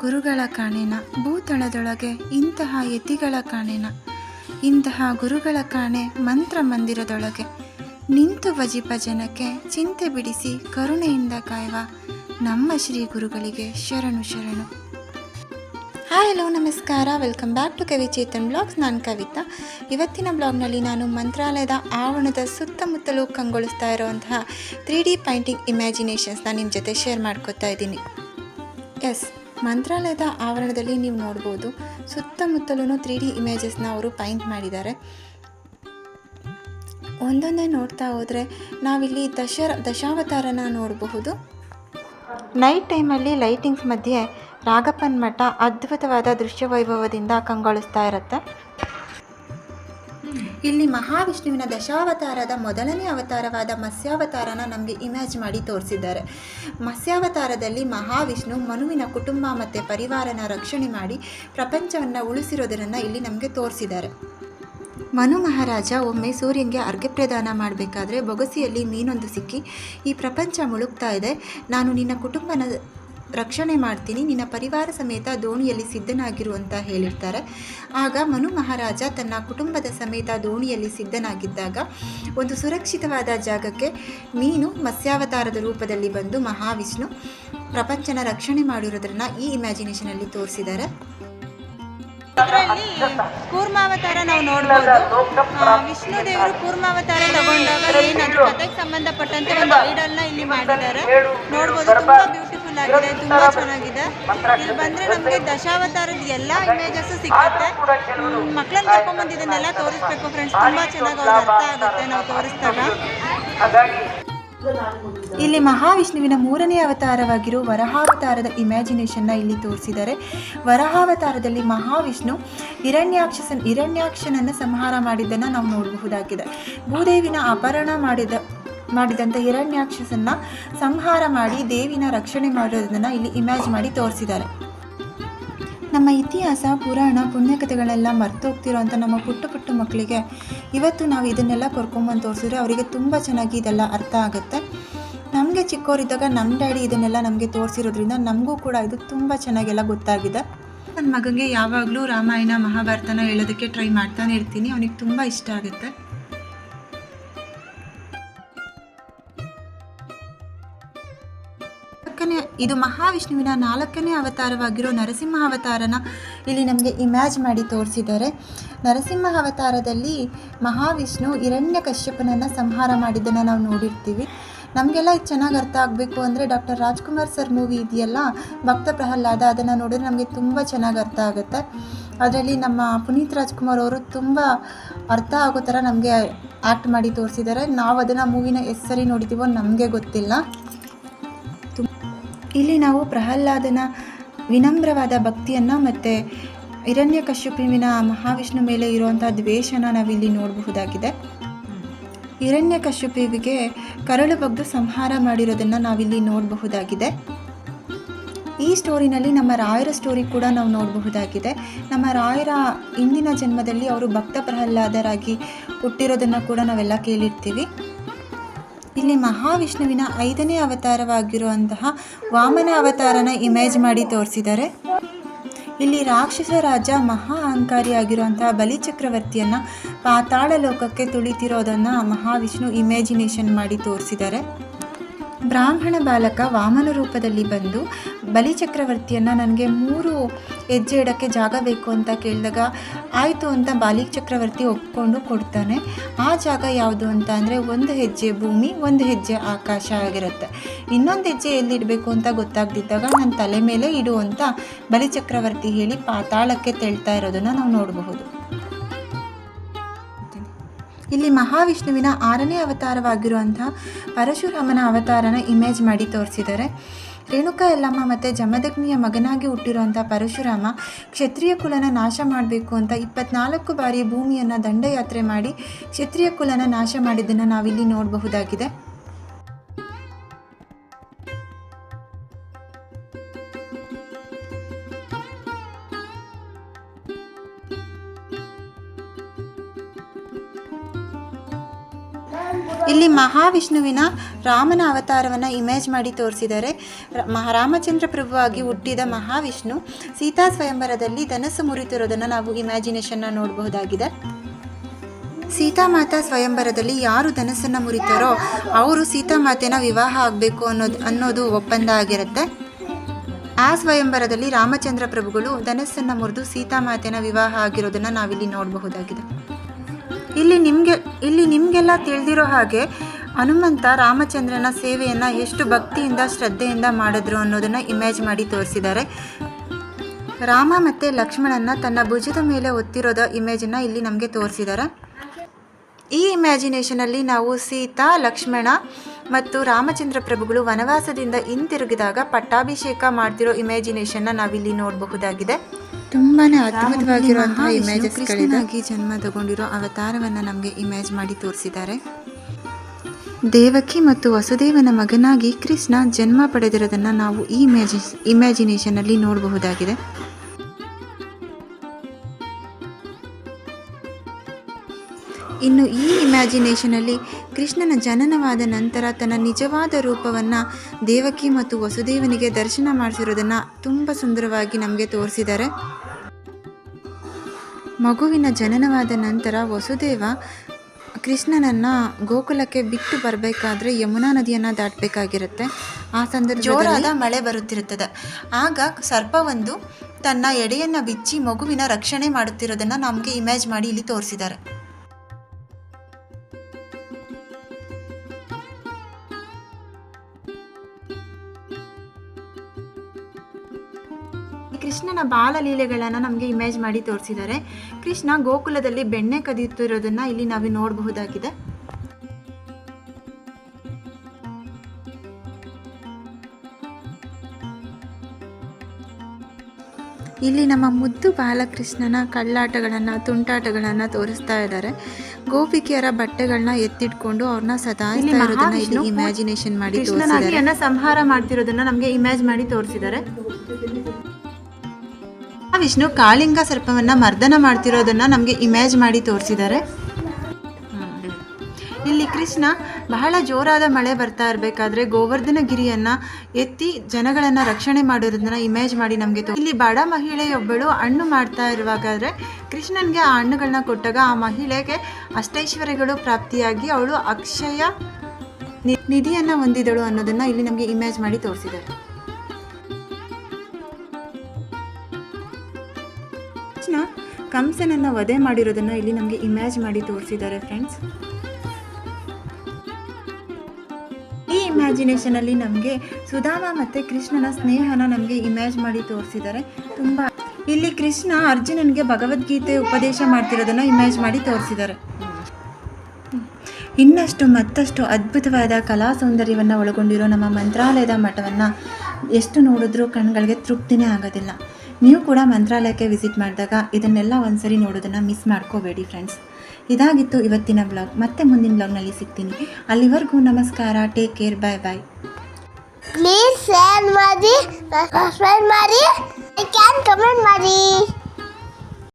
ಗುರುಗಳ ಕಾಣೆನ, ಭೂತಳದೊಳಗೆ ಇಂತಹ ಯತಿಗಳ ಕಾಣೆನ. ಇಂತಹ ಗುರುಗಳ ಕಾಣೆ ಮಂತ್ರ ಮಂದಿರದೊಳಗೆ. ನಿಂತು ಭಜಿಪ ಜನಕ್ಕೆ ಚಿಂತೆ ಬಿಡಿಸಿ ಕರುಣೆಯಿಂದ ಕಾಯುವ ನಮ್ಮ ಶ್ರೀ ಗುರುಗಳಿಗೆ ಶರಣು ಶರಣು. ಹಾಯ್, ಹಲೋ, ನಮಸ್ಕಾರ. Welcome back to Kavi Chetan blogs ನಾನು ಕವಿತಾ. ಇವತ್ತಿನ ಬ್ಲಾಗ್ನಲ್ಲಿ ನಾನು ಮಂತ್ರಾಲಯದ ಆವರಣದ ಸುತ್ತಮುತ್ತಲೂ ಕಂಗೊಳಿಸ್ತಾ ಇರುವಂತಹ ತ್ರೀ ಡಿ ಪೈಂಟಿಂಗ್ ಇಮ್ಯಾಜಿನೇಷನ್ಸ್ನ ನಿಮ್ಮ ಜೊತೆ ಶೇರ್ ಮಾಡ್ಕೋತಾ ಇದ್ದೀನಿ. ಎಸ್ ಮಂತ್ರಾಲಯದ ಆವರಣದಲ್ಲಿ ನೀವು ನೋಡ್ಬೋದು. ಸುತ್ತಮುತ್ತಲೂ ತ್ರೀ ಡಿ ಇಮೇಜಸ್ನ ಅವರು ಪೈಂಟ್ ಮಾಡಿದ್ದಾರೆ. ಒಂದೊಂದೇ ನೋಡ್ತಾ ಹೋದರೆ ನಾವಿಲ್ಲಿ ದಶರ, ದಶಾವತಾರನ ನೋಡಬಹುದು. ನೈಟ್ ಟೈಮಲ್ಲಿ ಲೈಟಿಂಗ್ಸ್ ಮಧ್ಯೆ ರಾಗಪ್ಪನ ಮಠ ಅದ್ಭುತವಾದ ದೃಶ್ಯ ವೈಭವದಿಂದ ಕಂಗೊಳಿಸ್ತಾ ಇರುತ್ತೆ. ಇಲ್ಲಿ ಮಹಾವಿಷ್ಣುವಿನ ದಶಾವತಾರದ ಮೊದಲನೇ ಅವತಾರವಾದ ಮತ್ಸ್ಯಾವತಾರನ ನಮಗೆ ಇಮ್ಯಾಜ್ ಮಾಡಿ ತೋರಿಸಿದ್ದಾರೆ. ಮತ್ಸ್ಯಾವತಾರದಲ್ಲಿ ಮಹಾವಿಷ್ಣು ಮನುವಿನ ಕುಟುಂಬ ಮತ್ತು ಪರಿವಾರನ ರಕ್ಷಣೆ ಮಾಡಿ ಪ್ರಪಂಚವನ್ನು ಉಳಿಸಿರೋದನ್ನು ಇಲ್ಲಿ ನಮಗೆ ತೋರಿಸಿದ್ದಾರೆ. ಮನು ಮಹಾರಾಜ ಒಮ್ಮೆ ಸೂರ್ಯನಿಗೆ ಅರ್ಘ್ಯ ಪ್ರದಾನ ಮಾಡಬೇಕಾದ್ರೆ ಬೊಗಸಿಯಲ್ಲಿ ಮೀನೊಂದು ಸಿಕ್ಕಿ, ಈ ಪ್ರಪಂಚ ಮುಳುಗ್ತಾ ಇದೆ. ನಾನು ನಿನ್ನ ಕುಟುಂಬನ ರಕ್ಷಣೆ ಮಾಡ್ತೀನಿ ನಿನ್ನ ಪರಿವಾರ ಸಮೇತ ದೋಣಿಯಲ್ಲಿ ಸಿದ್ಧನಾಗಿರು ಅಂತ ಹೇಳಿರ್ತಾರೆ. ಆಗ ಮನು ಮಹಾರಾಜ ತನ್ನ ಕುಟುಂಬದ ಸಮೇತ ದೋಣಿಯಲ್ಲಿ ಸಿದ್ಧನಾಗಿದ್ದಾಗ ಒಂದು ಸುರಕ್ಷಿತವಾದ ಜಾಗಕ್ಕೆ ಮೀನು ಮತ್ಸ್ಯಾವತಾರದ ರೂಪದಲ್ಲಿ ಬಂದು ಮಹಾವಿಷ್ಣು ಪ್ರಪಂಚನ ರಕ್ಷಣೆ ಮಾಡಿರೋದನ್ನ ಈ ಇಮ್ಯಾಜಿನೇಷನಲ್ಲಿ ತೋರಿಸಿದ್ದಾರೆ. ಕೂರ್ಮಾವತಾರ ನಾವು ನೋಡ್ಬೋದು. ಆ, ವಿಷ್ಣು ದೇವರು ಕೂರ್ಮಾವತಾರ ತಗೊಂಡಾಗ ಏನಾದ್ರು ಅದಕ್ಕೆ ಸಂಬಂಧಪಟ್ಟಂತೆ ಒಂದು ಐಡಲ್ನ ಇಲ್ಲಿ ಮಾಡಿದ್ದಾರೆ. ನೋಡ್ಬೋದು ತುಂಬಾ ಬ್ಯೂಟಿಫುಲ್ ಆಗಿದೆ ತುಂಬಾ ಚೆನ್ನಾಗಿದೆ. ಇಲ್ಲಿ ಬಂದ್ರೆ ನಮಗೆ ದಶಾವತಾರದ ಎಲ್ಲಾ ಇಮೇಜಸ್ ಸಿಗುತ್ತೆ. ಮಕ್ಕಳನ್ನ ಕರ್ಕೊಂಡ್ಬಂದು ಇದನ್ನೆಲ್ಲ ತೋರಿಸ್ಬೇಕು ಫ್ರೆಂಡ್ಸ್ ತುಂಬಾ ಚೆನ್ನಾಗಿ ಅವ್ರಿಗೆ ಅರ್ಥ ಆಗುತ್ತೆ ನಾವು ತೋರಿಸ್ದಾಗ. ಇಲ್ಲಿ ಮಹಾವಿಷ್ಣುವಿನ ಮೂರನೇ ಅವತಾರವಾಗಿರೋ ವರಹಾವತಾರದ ಇಮ್ಯಾಜಿನೇಷನ್ನ ಇಲ್ಲಿ ತೋರಿಸಿದ್ದಾರೆ. ವರಹಾವತಾರದಲ್ಲಿ ಮಹಾವಿಷ್ಣು ಹಿರಣ್ಯಾಕ್ಷಸನ್ ಹಿರಣ್ಯಾಕ್ಷನನ್ನು ಸಂಹಾರ ಮಾಡಿದ್ದನ್ನು ನಾವು ನೋಡಬಹುದಾಗಿದೆ. ಭೂದೇವಿನ ಅಪಹರಣ ಮಾಡಿದ ಮಾಡಿದಂಥ ಹಿರಣ್ಯಾಕ್ಷಸನ್ನ ಸಂಹಾರ ಮಾಡಿ ದೇವಿನ ರಕ್ಷಣೆ ಮಾಡೋದನ್ನು ಇಲ್ಲಿ ಇಮ್ಯಾಜ್ ಮಾಡಿ ತೋರಿಸಿದ್ದಾರೆ. ನಮ್ಮ ಇತಿಹಾಸ, ಪುರಾಣ, ಪುಣ್ಯಕಥೆಗಳೆಲ್ಲ ಅಂತ ನಮ್ಮ ಪುಟ್ಟ ಪುಟ್ಟ ಮಕ್ಕಳಿಗೆ ಇವತ್ತು ನಾವು ಇದನ್ನೆಲ್ಲ ಕರ್ಕೊಂಬಂದು ತೋರಿಸಿದ್ರೆ ಅವರಿಗೆ ತುಂಬ ಚೆನ್ನಾಗಿ ಇದೆಲ್ಲ ಅರ್ಥ ಆಗುತ್ತೆ. ನಮಗೆ ಚಿಕ್ಕವರಿದ್ದಾಗ ನಮ್ಮ ಡ್ಯಾಡಿ ಇದನ್ನೆಲ್ಲ ನಮಗೆ ತೋರಿಸಿರೋದ್ರಿಂದ ನಮಗೂ ಕೂಡ ಇದು ತುಂಬ ಚೆನ್ನಾಗೆಲ್ಲ ಗೊತ್ತಾಗಿದೆ. ನನ್ನ ಮಗನಿಗೆ ಯಾವಾಗಲೂ ರಾಮಾಯಣ, ಮಹಾಭಾರತನ ಹೇಳೋದಕ್ಕೆ ಟ್ರೈ ಮಾಡ್ತಾನೆ ಇರ್ತೀನಿ. ಅವನಿಗೆ ತುಂಬ ಇಷ್ಟ ಆಗುತ್ತೆ. ಇದು ಮಹಾವಿಷ್ಣುವಿನ ನಾಲ್ಕನೇ ಅವತಾರವಾಗಿರೋ ನರಸಿಂಹ ಅವತಾರನ ಇಲ್ಲಿ ನಮಗೆ ಇಮ್ಯಾಜ್ ಮಾಡಿ ತೋರಿಸಿದ್ದಾರೆ. ನರಸಿಂಹ ಅವತಾರದಲ್ಲಿ ಮಹಾವಿಷ್ಣು ಹಿರಣ್ಯ ಕಶ್ಯಪನನ್ನು ಸಂಹಾರ ಮಾಡಿದ್ದನ್ನು ನಾವು ನೋಡಿರ್ತೀವಿ. ನಮಗೆಲ್ಲ ಇದು ಚೆನ್ನಾಗಿ ಅರ್ಥ ಆಗಬೇಕು ಅಂದರೆ ಡಾಕ್ಟರ್ ರಾಜ್ಕುಮಾರ್ ಸರ್ ಮೂವಿ ಇದೆಯಲ್ಲ, ಭಕ್ತ ಪ್ರಹ್ಲಾದ, ಅದನ್ನು ನೋಡಿದ್ರೆ ನಮಗೆ ತುಂಬ ಚೆನ್ನಾಗಿ ಅರ್ಥ ಆಗುತ್ತೆ. ಅದರಲ್ಲಿ ನಮ್ಮ ಪುನೀತ್ ರಾಜ್ಕುಮಾರ್ ಅವರು ತುಂಬ ಅರ್ಥ ಆಗೋ ಥರ ನಮಗೆ ಆ್ಯಕ್ಟ್ ಮಾಡಿ ತೋರಿಸಿದ್ದಾರೆ. ನಾವು ಅದನ್ನು ಮೂವಿನ ಹೆಸರಿ ಸರಿ ನೋಡಿದ್ದೀವೋ ನಮಗೆ ಗೊತ್ತಿಲ್ಲ. ಇಲ್ಲಿ ನಾವು ಪ್ರಹ್ಲಾದನ ವಿನಮ್ರವಾದ ಭಕ್ತಿಯನ್ನು ಮತ್ತು ಹಿರಣ್ಯಕಶ್ಯಪುವಿನ ಮಹಾವಿಷ್ಣು ಮೇಲೆ ಇರುವಂಥ ದ್ವೇಷನ ನಾವಿಲ್ಲಿ ನೋಡಬಹುದಾಗಿದೆ. ಹಿರಣ್ಯಕಶ್ಯಪುವಿಗೆ ಕರಳು ಬಗ್ದು ಸಂಹಾರ ಮಾಡಿರೋದನ್ನು ನಾವಿಲ್ಲಿ ನೋಡಬಹುದಾಗಿದೆ. ಈ ಸ್ಟೋರಿನಲ್ಲಿ ನಮ್ಮ ರಾಯರ ಸ್ಟೋರಿ ಕೂಡ ನಾವು ನೋಡಬಹುದಾಗಿದೆ. ನಮ್ಮ ರಾಯರ ಇಂದಿನ ಜನ್ಮದಲ್ಲಿ ಅವರು ಭಕ್ತ ಪ್ರಹ್ಲಾದರಾಗಿ ಹುಟ್ಟಿರೋದನ್ನು ಕೂಡ ನಾವೆಲ್ಲ ಕೇಳಿರ್ತೀವಿ. ಇಲ್ಲಿ ಮಹಾವಿಷ್ಣುವಿನ ಐದನೇ ಅವತಾರವಾಗಿರುವಂತಹ ವಾಮನ ಅವತಾರನ ಇಮೇಜ್ ಮಾಡಿ ತೋರಿಸಿದ್ದಾರೆ. ಇಲ್ಲಿ ರಾಕ್ಷಸ ರಾಜ ಮಹಾ ಅಹಂಕಾರಿಯಾಗಿರುವಂತಹ ಬಲಿ ಚಕ್ರವರ್ತಿಯನ್ನು ಪಾತಾಳ ಲೋಕಕ್ಕೆ ತುಳಿತಿರೋದನ್ನು ಮಹಾವಿಷ್ಣು ಇಮ್ಯಾಜಿನೇಷನ್ ಮಾಡಿ ತೋರಿಸಿದ್ದಾರೆ. ಬ್ರಾಹ್ಮಣ ಬಾಲಕ ವಾಮನ ರೂಪದಲ್ಲಿ ಬಂದು ಬಲಿ ಚಕ್ರವರ್ತಿಯನ್ನು ನನಗೆ ಮೂರು ಹೆಜ್ಜೆ ಇಡೋಕ್ಕೆ ಜಾಗ ಬೇಕು ಅಂತ ಕೇಳಿದಾಗ ಆಯಿತು ಅಂತ ಬಾಲಿ ಚಕ್ರವರ್ತಿ ಒಪ್ಕೊಂಡು ಕೊಡ್ತಾನೆ. ಆ ಜಾಗ ಯಾವುದು ಅಂತ ಅಂದರೆ ಒಂದು ಹೆಜ್ಜೆ ಭೂಮಿ, ಒಂದು ಹೆಜ್ಜೆ ಆಕಾಶ ಆಗಿರುತ್ತೆ. ಇನ್ನೊಂದು ಹೆಜ್ಜೆ ಎಲ್ಲಿಡಬೇಕು ಅಂತ ಗೊತ್ತಾಗ್ದಿದ್ದಾಗ ನನ್ನ ತಲೆ ಮೇಲೆ ಇಡು ಅಂತ ಬಲಿ ಚಕ್ರವರ್ತಿ ಹೇಳಿ ಪಾತಾಳಕ್ಕೆ ತೆಳ್ತಾ ಇರೋದನ್ನು ನಾವು ನೋಡಬಹುದು. ಇಲ್ಲಿ ಮಹಾವಿಷ್ಣುವಿನ ಆರನೇ ಅವತಾರವಾಗಿರುವಂತಹ ಪರಶುರಾಮನ ಅವತಾರನ ಇಮೇಜ್ ಮಾಡಿ ತೋರಿಸಿದ್ದಾರೆ. ರೇಣುಕಾ ಯಲ್ಲಮ್ಮ ಮತ್ತು ಜಮದಗ್ನಿಯ ಮಗನಾಗಿ ಹುಟ್ಟಿರುವಂಥ ಪರಶುರಾಮ ಕ್ಷತ್ರಿಯ ಕುಲನ ನಾಶ ಮಾಡಬೇಕು ಅಂತ ಇಪ್ಪತ್ನಾಲ್ಕು ಬಾರಿ ಭೂಮಿಯನ್ನು ದಂಡಯಾತ್ರೆ ಮಾಡಿ ಕ್ಷತ್ರಿಯ ಕುಲನ ನಾಶ ಮಾಡಿದ್ದನ್ನು ನಾವಿಲ್ಲಿ ನೋಡಬಹುದಾಗಿದೆ. ಇಲ್ಲಿ ಮಹಾವಿಷ್ಣುವಿನ ರಾಮನ ಅವತಾರವನ್ನು ಇಮೇಜ್ ಮಾಡಿ ತೋರಿಸಿದ್ದಾರೆ. ರಾಮಚಂದ್ರ ಪ್ರಭುವಾಗಿ ಹುಟ್ಟಿದ ಮಹಾವಿಷ್ಣು ಸೀತಾ ಸ್ವಯಂವರದಲ್ಲಿ ಧನಸ್ಸು ಮುರಿತಿರೋದನ್ನು ನಾವು ಇಮ್ಯಾಜಿನೇಷನ್ನ ನೋಡಬಹುದಾಗಿದೆ. ಸೀತಾಮಾತಾ ಸ್ವಯಂವರದಲ್ಲಿ ಯಾರು ಧನಸ್ಸನ್ನು ಮುರಿತಾರೋ ಅವರು ಸೀತಾಮಾತೆನ ವಿವಾಹ ಆಗಬೇಕು ಅನ್ನೋದು ಅನ್ನೋದು ಒಪ್ಪಂದ ಆಗಿರುತ್ತೆ. ಆ ಸ್ವಯಂವರದಲ್ಲಿ ರಾಮಚಂದ್ರ ಪ್ರಭುಗಳು ಧನಸ್ಸನ್ನು ಮುರಿದು ಸೀತಾಮಾತೆನ ವಿವಾಹ ಆಗಿರೋದನ್ನು ನಾವಿಲ್ಲಿ ನೋಡಬಹುದಾಗಿದೆ. ಇಲ್ಲಿ ನಿಮಗೆ, ಇಲ್ಲಿ ನಿಮಗೆಲ್ಲ ತಿಳಿದಿರೋ ಹಾಗೆ ಹನುಮಂತ ರಾಮಚಂದ್ರನ ಸೇವೆಯನ್ನು ಎಷ್ಟು ಭಕ್ತಿಯಿಂದ, ಶ್ರದ್ಧೆಯಿಂದ ಮಾಡಿದ್ರು ಅನ್ನೋದನ್ನು ಇಮೇಜ್ ಮಾಡಿ ತೋರಿಸಿದ್ದಾರೆ. ರಾಮ ಮತ್ತು ಲಕ್ಷ್ಮಣನ ತನ್ನ ಭುಜದ ಮೇಲೆ ಒತ್ತಿರೋದ ಇಮೇಜನ್ನು ಇಲ್ಲಿ ನಮಗೆ ತೋರಿಸಿದ್ದಾರೆ. ಈ ಇಮ್ಯಾಜಿನೇಷನಲ್ಲಿ ನಾವು ಸೀತಾ, ಲಕ್ಷ್ಮಣ ಮತ್ತು ರಾಮಚಂದ್ರ ಪ್ರಭುಗಳು ವನವಾಸದಿಂದ ಹಿಂತಿರುಗಿದಾಗ ಪಟ್ಟಾಭಿಷೇಕ ಮಾಡ್ತಿರೋ ಇಮ್ಯಾಜಿನೇಷನ್ನ ನಾವಿಲ್ಲಿ ನೋಡಬಹುದಾಗಿದೆ. ತುಂಬಾನೇ ಅದ್ಭುತವಾಗಿರುವಂತಹ ಇಮೇಜಸ್ಗಳಿಗಾಗಿ ಜನ್ಮ ತಗೊಂಡಿರೋ ಅವತಾರವನ್ನು ನಮಗೆ ಇಮೇಜ್ ಮಾಡಿ ತೋರಿಸಿದ್ದಾರೆ. ದೇವಕಿ ಮತ್ತು ವಸುದೇವನ ಮಗನಾಗಿ ಕೃಷ್ಣ ಜನ್ಮ ಪಡೆದಿರೋದನ್ನ ನಾವು ಈ ಇಮ್ಯಾಜಿ ಇಮ್ಯಾಜಿನೇಷನಲ್ಲಿ ನೋಡಬಹುದಾಗಿದೆ. ಇನ್ನು ಈ ಇಮ್ಯಾಜಿನೇಷನಲ್ಲಿ ಕೃಷ್ಣನ ಜನನವಾದ ನಂತರ ತನ್ನ ನಿಜವಾದ ರೂಪವನ್ನು ದೇವಕಿ ಮತ್ತು ವಸುದೇವನಿಗೆ ದರ್ಶನ ಮಾಡಿಸಿರೋದನ್ನು ತುಂಬ ಸುಂದರವಾಗಿ ನಮಗೆ ತೋರಿಸಿದ್ದಾರೆ. ಮಗುವಿನ ಜನನವಾದ ನಂತರ ವಸುದೇವ ಕೃಷ್ಣನನ್ನು ಗೋಕುಲಕ್ಕೆ ಬಿಟ್ಟು ಬರಬೇಕಾದ್ರೆ ಯಮುನಾ ನದಿಯನ್ನು ದಾಟಬೇಕಾಗಿರುತ್ತೆ. ಆ ಸಂದರ್ಭ ಜೋರಾದ ಮಳೆ ಬರುತ್ತಿರುತ್ತದೆ. ಆಗ ಸರ್ಪವೊಂದು ತನ್ನ ಎಡೆಯನ್ನು ಬಿಚ್ಚಿ ಮಗುವಿನ ರಕ್ಷಣೆ ಮಾಡುತ್ತಿರೋದನ್ನು ನಮಗೆ ಇಮೇಜ್ ಮಾಡಿ ಇಲ್ಲಿ ತೋರಿಸಿದ್ದಾರೆ. ಕೃಷ್ಣನ ಬಾಲಲೀಲೆಗಳನ್ನು ನಮಗೆ ಇಮೇಜ್ ಮಾಡಿ ತೋರಿಸಿದ್ದಾರೆ. ಕೃಷ್ಣ ಗೋಕುಲದಲ್ಲಿ ಬೆಣ್ಣೆ ಕದಿಯುತ್ತಿರೋದನ್ನು ಇಲ್ಲಿ ನಾವು ನೋಡಬಹುದಾಗಿದೆ. ಇಲ್ಲಿ ನಮ್ಮ ಮುದ್ದು ಬಾಲಕೃಷ್ಣನ ಕಳ್ಳಾಟಗಳನ್ನು, ತುಂಟಾಟಗಳನ್ನು ತೋರಿಸ್ತಾ ಇದ್ದಾರೆ. ಗೋಪಿಕೆಯರ ಬಟ್ಟೆಗಳನ್ನ ಎತ್ತಿಟ್ಕೊಂಡು ಅವ್ರನ್ನ ಸದಾ ಇಮ್ಯಾಜಿನೇಷನ್ ಮಾಡಿ ಸಂಹಾರ ಮಾಡ್ತಿರೋದನ್ನ ನಮಗೆ ಇಮೇಜ್ ಮಾಡಿ ತೋರಿಸಿದ್ದಾರೆ. ವಿಷ್ಣು ಕಾಳಿಂಗ ಸರ್ಪವನ್ನ ಮರ್ದನ ಮಾಡ್ತಿರೋದನ್ನ ನಮಗೆ ಇಮೇಜ್ ಮಾಡಿ ತೋರಿಸಿದ್ದಾರೆ ಇಲ್ಲಿ ಕೃಷ್ಣ ಬಹಳ ಜೋರಾದ ಮಳೆ ಬರ್ತಾ ಇರಬೇಕಾದ್ರೆ ಗೋವರ್ಧನ ಗಿರಿಯನ್ನ ಎತ್ತಿ ಜನಗಳನ್ನ ರಕ್ಷಣೆ ಮಾಡಿರೋದನ್ನ ಇಮೇಜ್ ಮಾಡಿ ನಮಗೆ ಇಲ್ಲಿ ಬಡ ಮಹಿಳೆಯೊಬ್ಬಳು ಹಣ್ಣು ಮಾಡ್ತಾ ಇರುವಾಗಾದ್ರೆ ಕೃಷ್ಣನ್ಗೆ ಆ ಹಣ್ಣುಗಳನ್ನ ಕೊಟ್ಟಾಗ ಆ ಮಹಿಳೆಗೆ ಅಷ್ಟೈಶ್ವರ್ಯಗಳು ಪ್ರಾಪ್ತಿಯಾಗಿ ಅವಳು ಅಕ್ಷಯ ನಿಧಿಯನ್ನ ಹೊಂದಿದಳು ಅನ್ನೋದನ್ನ ಇಲ್ಲಿ ನಮಗೆ ಇಮೇಜ್ ಮಾಡಿ ತೋರಿಸಿದ್ದಾರೆ ಕೃಷ್ಣ ಕಂಸನನ್ನ ವಧೆ ಮಾಡಿರೋದನ್ನ ಇಲ್ಲಿ ನಮಗೆ ಇಮ್ಯಾಜ್ ಮಾಡಿ ತೋರಿಸಿದ್ದಾರೆ ಫ್ರೆಂಡ್ಸ್ ಈ ಇಮ್ಯಾಜಿನೇಷನ್ ಅಲ್ಲಿ ನಮಗೆ ಸುಧಾಮ ಮತ್ತೆ ಕೃಷ್ಣನ ಸ್ನೇಹನ ನಮಗೆ ಇಮ್ಯಾಜ್ ಮಾಡಿ ತೋರಿಸಿದ್ದಾರೆ. ತುಂಬಾ ಇಲ್ಲಿ ಕೃಷ್ಣ ಅರ್ಜುನನಿಗೆ ಭಗವದ್ಗೀತೆ ಉಪದೇಶ ಮಾಡ್ತಿರೋದನ್ನ ಇಮೇಜ್ ಮಾಡಿ ತೋರಿಸಿದ್ದಾರೆ. ಇನ್ನಷ್ಟು ಮತ್ತಷ್ಟು ಅದ್ಭುತವಾದ ಕಲಾ ಸೌಂದರ್ಯವನ್ನು ಒಳಗೊಂಡಿರೋ ನಮ್ಮ ಮಂತ್ರಾಲಯದ ಮಠವನ್ನು ಎಷ್ಟು ನೋಡಿದ್ರೂ ಕಣ್ಗಳಿಗೆ ತೃಪ್ತಿನೇ ಆಗೋದಿಲ್ಲ. ನೀವು ಕೂಡ ಮಂತ್ರಾಲಯಕ್ಕೆ ವಿಸಿಟ್ ಮಾಡಿದಾಗ ಇದನ್ನೆಲ್ಲ ಒಂದ್ಸರಿ ನೋಡೋದನ್ನು ಮಿಸ್ ಮಾಡ್ಕೋಬೇಡಿ ಫ್ರೆಂಡ್ಸ್ ಇದಾಗಿತ್ತು ಇವತ್ತಿನ ಬ್ಲಾಗ್ ಮತ್ತೆ ಮುಂದಿನ ಬ್ಲಾಗ್ನಲ್ಲಿ ಸಿಗ್ತೀನಿ. ಅಲ್ಲಿವರೆಗೂ ನಮಸ್ಕಾರ. Take care bye bye please ಮಾಡಿ ಮಾಡಿ ಕ್ಯಾನ್ ಕಮೆಂಟ್ ಮಾಡಿ.